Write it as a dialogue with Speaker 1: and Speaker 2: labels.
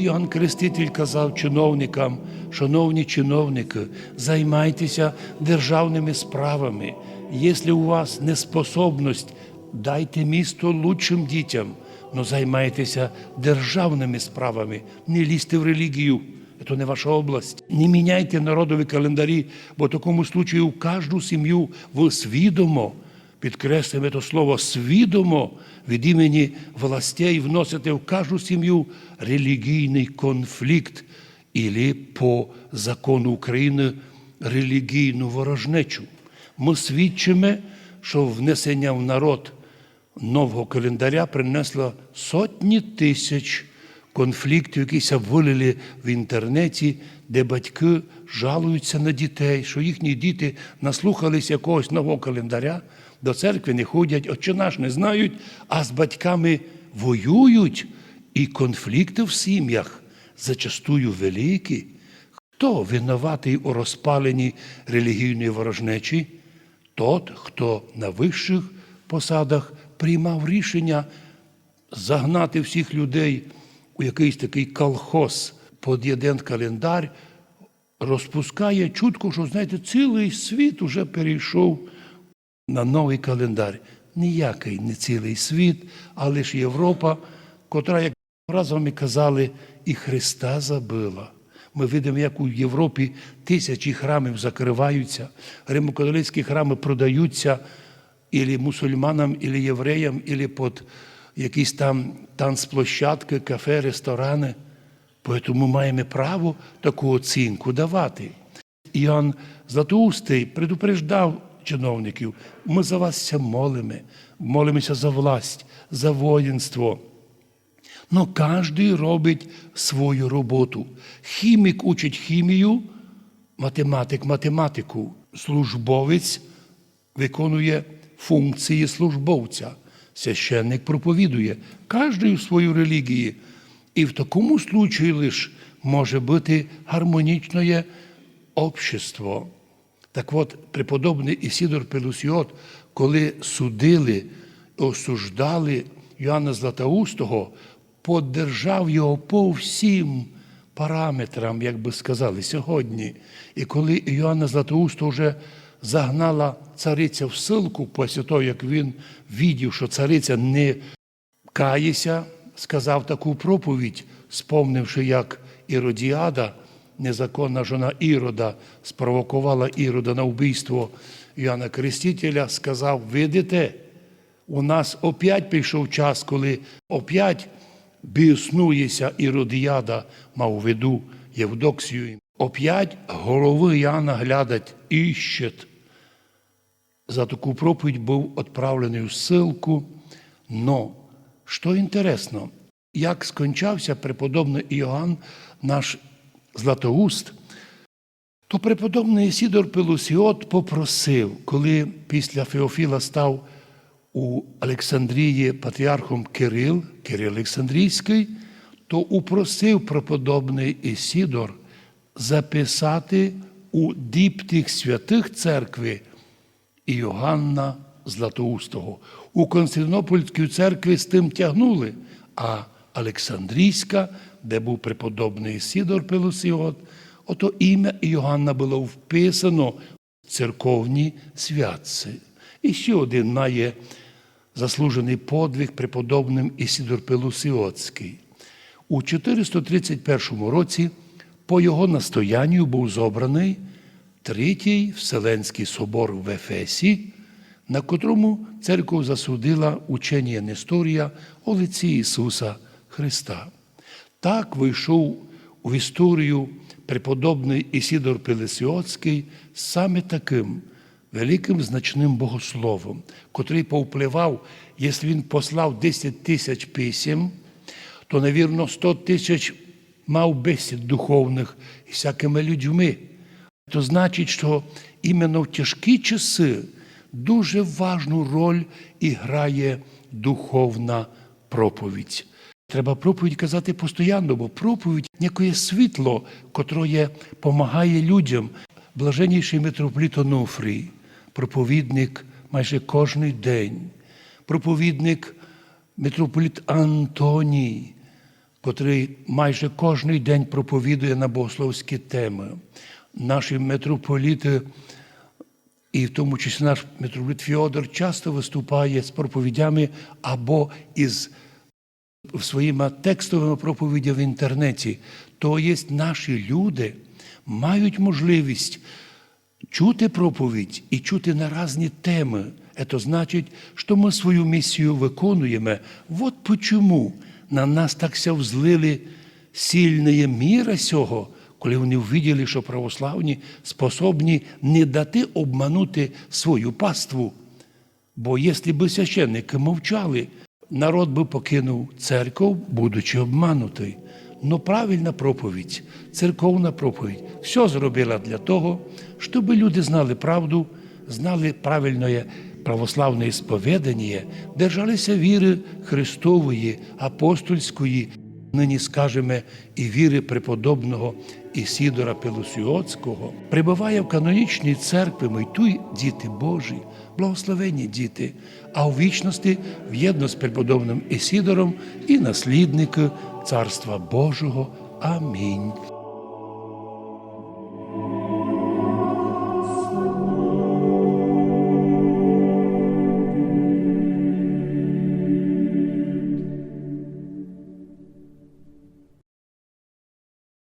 Speaker 1: Іоанн Креститель казав чиновникам, шановні чиновники, займайтеся державними справами. Якщо у вас неспособність, дайте місто лучшим дітям, але займайтеся державними справами, не лізьте в релігію. Це не ваша область. Не міняйте народові календарі, бо в такому случаю в кожну сім'ю ви свідомо підкреслюємо це слово свідомо від імені властей вносите в кожну сім'ю релігійний конфлікт, або по закону України релігійну ворожнечу. Ми свідчимо, що внесення в народ нового календаря принесло сотні тисяч конфліктів, які вилили в інтернеті, де батьки жалуються на дітей, що їхні діти наслухались якогось нового календаря, до церкви не ходять, отче наш не знають, а з батьками воюють, і конфлікти в сім'ях зачастую великі. Хто винуватий у розпаленні релігійної ворожнечі? Тот, хто на вищих посадах приймав рішення загнати всіх людей у якийсь такий колхоз під один календар, розпускає чутку, що, знаєте, цілий світ уже перейшов на новий календар. Ніякий не цілий світ, а лише Європа, котра, як разом ми казали, і Христа забила. Ми видимо, як у Європі тисячі храмів закриваються, римокатолицькі храми продаються ілі мусульманам, ілі євреям, ілі під якісь там танцплощадки, кафе, ресторани. Тому маємо право таку оцінку давати. Іоанн Златоустий предупреждав чиновників, ми за вас молимо, молимося за власть, за воїнство. Но кожен робить свою роботу. Хімік учить хімію, математик математику. Службовець виконує функції службовця. Священник проповідує кожний в свою релігії. І в такому случаї лише може бути гармонічне общество. Так от, преподобний Ісідор Пелусіот, коли судили, осуждали Йоанна Златоустого, поддержав його по всім параметрам, як би сказали, сьогодні. І коли Іоанна Златоустого вже загнала цариця в силку, після того, як він відів, що цариця не кається, сказав таку проповідь, спомнивши, як Іродіада, незаконна жона Ірода, спровокувала Ірода на вбивство Іоанна Крестителя, сказав: видите, у нас опять прийшов час, коли опять біснується Іродіада, мав в виду Євдоксію. Опять голови Іоанна глядать, іщет. За таку проповідь був відправлений у ссылку. Но, що інтересно, як скончався преподобний Іоанн, наш Златоуст, то преподобний Ісідор Пелусіот попросив, коли після Феофіла став у Олександрії патріархом Кирил, Кирил Олександрійський, то упросив преподобний Ісідор записати у діптих святих церкви Іоганна Златоустого. У Константинопольській церкві з тим тягнули, а Олександрійська, де був преподобний Сідор Пелосіот, ото ім'я Іоганна було вписано в церковні святці. І ще один має заслужений подвиг преподобним Ісідор Пелусіотський. У 431 році по його настоянню був зобраний Третій Вселенський собор в Ефесі, на котрому церква засудила учення Несторія о лиці Ісуса Христа. Так вийшов в історію преподобний Ісідор Пелесіоцький саме таким великим значним богословом, котрий повпливав, якщо він послав 10 тисяч писем, то, навірно, 100 тисяч мав бесід духовних із всякими людьми. То значить, що іменно в тяжкі часи дуже важну роль і грає духовна проповідь. Треба проповідь казати постійно, бо проповідь некоє світло, котре допомагає людям. Блаженніший митрополіт Онуфрій, проповідник майже кожний день, проповідник митрополіт Антоній, котрий майже кожний день проповідує на богословські теми. Наші митрополіти, і в тому числі наш митрополит Фіодор, часто виступає з проповідями або із своїми текстовими проповідями в інтернеті. То є наші люди мають можливість чути проповідь і чути на різні теми. Це значить, що ми свою місію виконуємо. Вот почему на нас так ся взлили сильні міра сього, коли вони увиділи, що православні способні не дати обманути свою паству. Бо якщо б священники мовчали, народ би покинув церкву, будучи обманутий. Но правильна проповідь, церковна проповідь, все зробила для того, щоб люди знали правду, знали правильне православне сповідання, держалися віри Христової, апостольської, нині скажемо, і віри преподобного Ісідора Пелосіоцького прибуває в канонічній церкві ми туй діти Божі, благословенні діти, а у вічності в'єдно з преподобним Ісідором і наслідники Царства Божого. Амінь.